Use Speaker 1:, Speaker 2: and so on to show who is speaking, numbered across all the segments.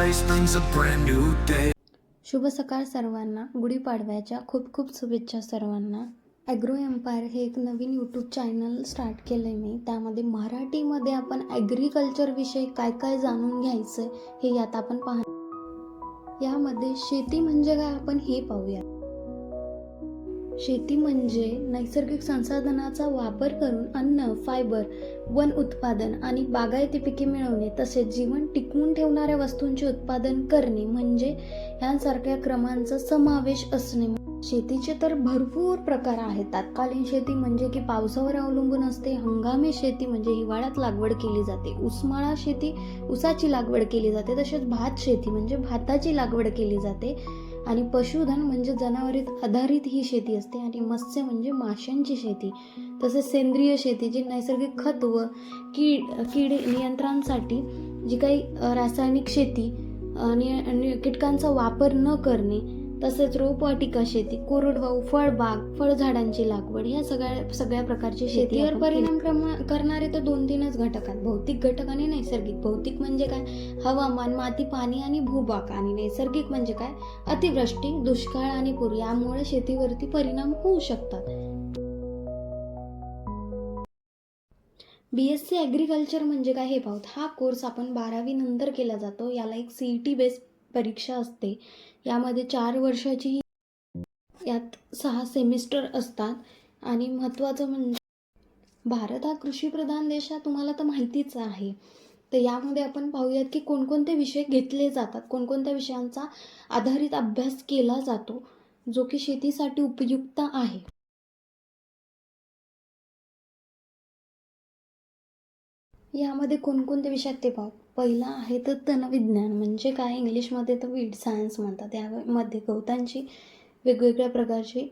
Speaker 1: brings a brand new day.
Speaker 2: शुभ सकाळ सर्वांना. गुढीपाडव्याच्या खूप खूप शुभेच्छा सर्वांना. ॲग्रो एम्पायर हे एक नवीन यूट्यूब चॅनल स्टार्ट केलं आहे मी. त्यामध्ये मराठीमध्ये आपण ॲग्रिकल्चरविषयी काय काय जाणून घ्यायचं हे यात आपण पाहणार. यामध्ये शेती म्हणजे काय आपण हे पाहूया. शेती म्हणजे नैसर्गिक संसाधनाचा वापर करून अन्न फायबर वन उत्पादन आणि बागायती पिके मिळवणे तसेच जीवन टिकवून ठेवणाऱ्या वस्तूंचे उत्पादन करणे म्हणजे यांसारख्या क्रमांचा समावेश असणे. शेतीचे तर भरपूर प्रकार आहेत. तात्कालीन शेती म्हणजे की पावसावर अवलंबून असते. हंगामी शेती म्हणजे हिवाळ्यात लागवड केली जाते. उस्माळा शेती उसाची लागवड केली जाते. तसेच भात शेती म्हणजे भाताची लागवड केली जाते. आणि पशुधन म्हणजे जनावरीत आधारित ही शेती असते आणि मत्स्य म्हणजे माशांची शेती. तसेच सेंद्रिय शेती जी नैसर्गिक खत व कीड कीड नियंत्रणासाठी जी काही रासायनिक शेती आणि कीटकांचा वापर न करणे तसेच रोपवाटिका शेती कोरडवाहू फळबाग फळझाडांची लागवड ह्या सगळ्या सगळ्या प्रकारची शेतीवर परिणाम करणारे तर दोन तीनच घटक आहेत. भौतिक घटक आणि नैसर्गिक. भौतिक म्हणजे काय? हवामान माती पाणी आणि भूभाग. आणि नैसर्गिक म्हणजे काय? अतिवृष्टी दुष्काळ आणि पूर. यामुळे शेतीवरती परिणाम होऊ शकतात. बी एस सी ॲग्रिकल्चर म्हणजे काय हे पाहूत? हा कोर्स आपण बारावी नंतर केला जातो. याला एक सी ई टी बेस परीक्षा असते. यामध्ये चार वर्षाची ही- यात सहा सेमिस्टर असतात. आणि महत्त्वाचं म्हणजे भारत हा कृषीप्रधान देश हा तुम्हाला तर माहितीच आहे. तर यामध्ये आपण पाहूयात की कोणकोणते विषय घेतले जातात. कोणकोणत्या विषयांचा आधारित अभ्यास केला जातो. जो की शेतीसाठी उपयुक्त आहे. यामध्ये कोणकोणते विषयात ते पाहू. पहिला आहे तर तणविज्ञान म्हणजे काय? इंग्लिशमध्ये तर वीड सायन्स म्हणतात. यामध्ये गवतांची वेगवेगळ्या प्रकारची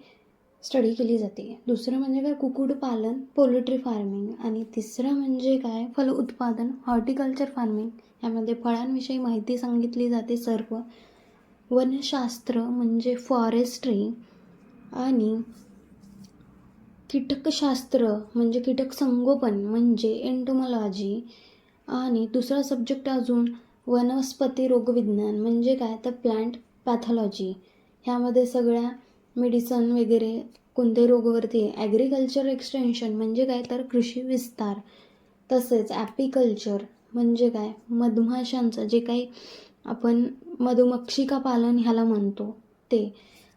Speaker 2: स्टडी केली जाते. दुसरं म्हणजे काय? कुक्कुटपालन पोल्ट्री फार्मिंग आणि तिसरं म्हणजे काय? फल उत्पादन हॉर्टिकल्चर फार्मिंग यामध्ये फळांविषयी माहिती सांगितली जाते सर्व. वनशास्त्र म्हणजे फॉरेस्ट्री आणि कीटकशास्त्र म्हणजे कीटक संगोपन म्हणजे एंटोमॉलॉजी आणि दुसरा सब्जेक्ट अजून वनस्पती रोगविज्ञान म्हणजे काय? तर प्लांट पॅथॉलॉजी ह्यामध्ये सगळ्या मेडिसन वगैरे कोणते रोगवरती ॲग्रिकल्चर एक्सटेन्शन म्हणजे काय? तर कृषी विस्तार. तसेच ॲपिकल्चर म्हणजे काय? मधमाशांचं जे काही आपण मधुमक्षिका पालन ह्याला म्हणतो ते.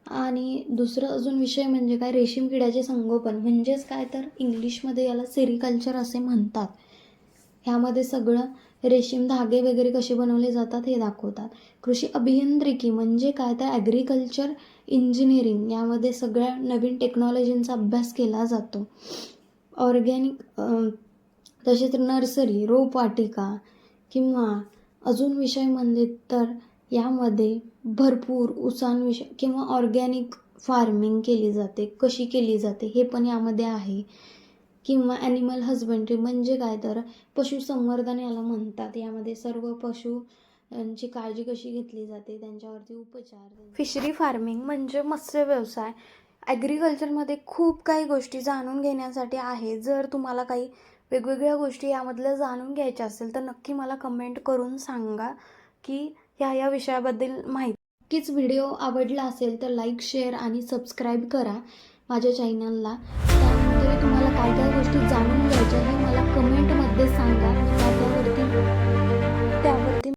Speaker 2: आणि दुसरं अजून विषय म्हणजे काय रेशीम किड्याचे संगोपन. म्हणजेच काय तर इंग्लिशमध्ये याला सेरिकल्चर असे म्हणतात. ह्यामध्ये सगळं रेशीम धागे वगैरे कसे बनवले जातात हे दाखवतात. कृषी अभियांत्रिकी म्हणजे काय तर ॲग्रिकल्चर इंजिनिअरिंग यामध्ये सगळ्या नवीन टेक्नॉलॉजींचा अभ्यास केला जातो. ऑर्गॅनिक तसेच नर्सरी रोपवाटिका किंवा अजून विषय म्हणले तर यामध्ये भरपूर उसांविषय किंवा ऑर्गॅनिक फार्मिंग केली जाते कशी केली जाते हे पण यामध्ये आहे. किंवा ॲनिमल हजबंड्री म्हणजे काय? तर पशुसंवर्धन याला म्हणतात. यामध्ये सर्व पशु यांची काळजी कशी घेतली जाते? त्यांच्यावरती उपचार फिशरी फार्मिंग म्हणजे मत्स्य व्यवसाय. ॲग्रिकल्चरमध्ये खूप काही गोष्टी जाणून घेण्यासाठी आहे. जर तुम्हाला काही वेगवेगळ्या गोष्टी यामधल्या जाणून घ्यायच्या असेल तर नक्की मला कमेंट करून सांगा की ह्या या विषयाबद्दल माहिती. नक्कीच व्हिडिओ आवडला असेल तर लाईक शेअर आणि सबस्क्राईब करा माझ्या चॅनलला. त्यानंतर तुम्हाला काय काय गोष्टी जाणून घ्यायच्या हे मला कमेंटमध्ये सांगा. त्या त्यावरती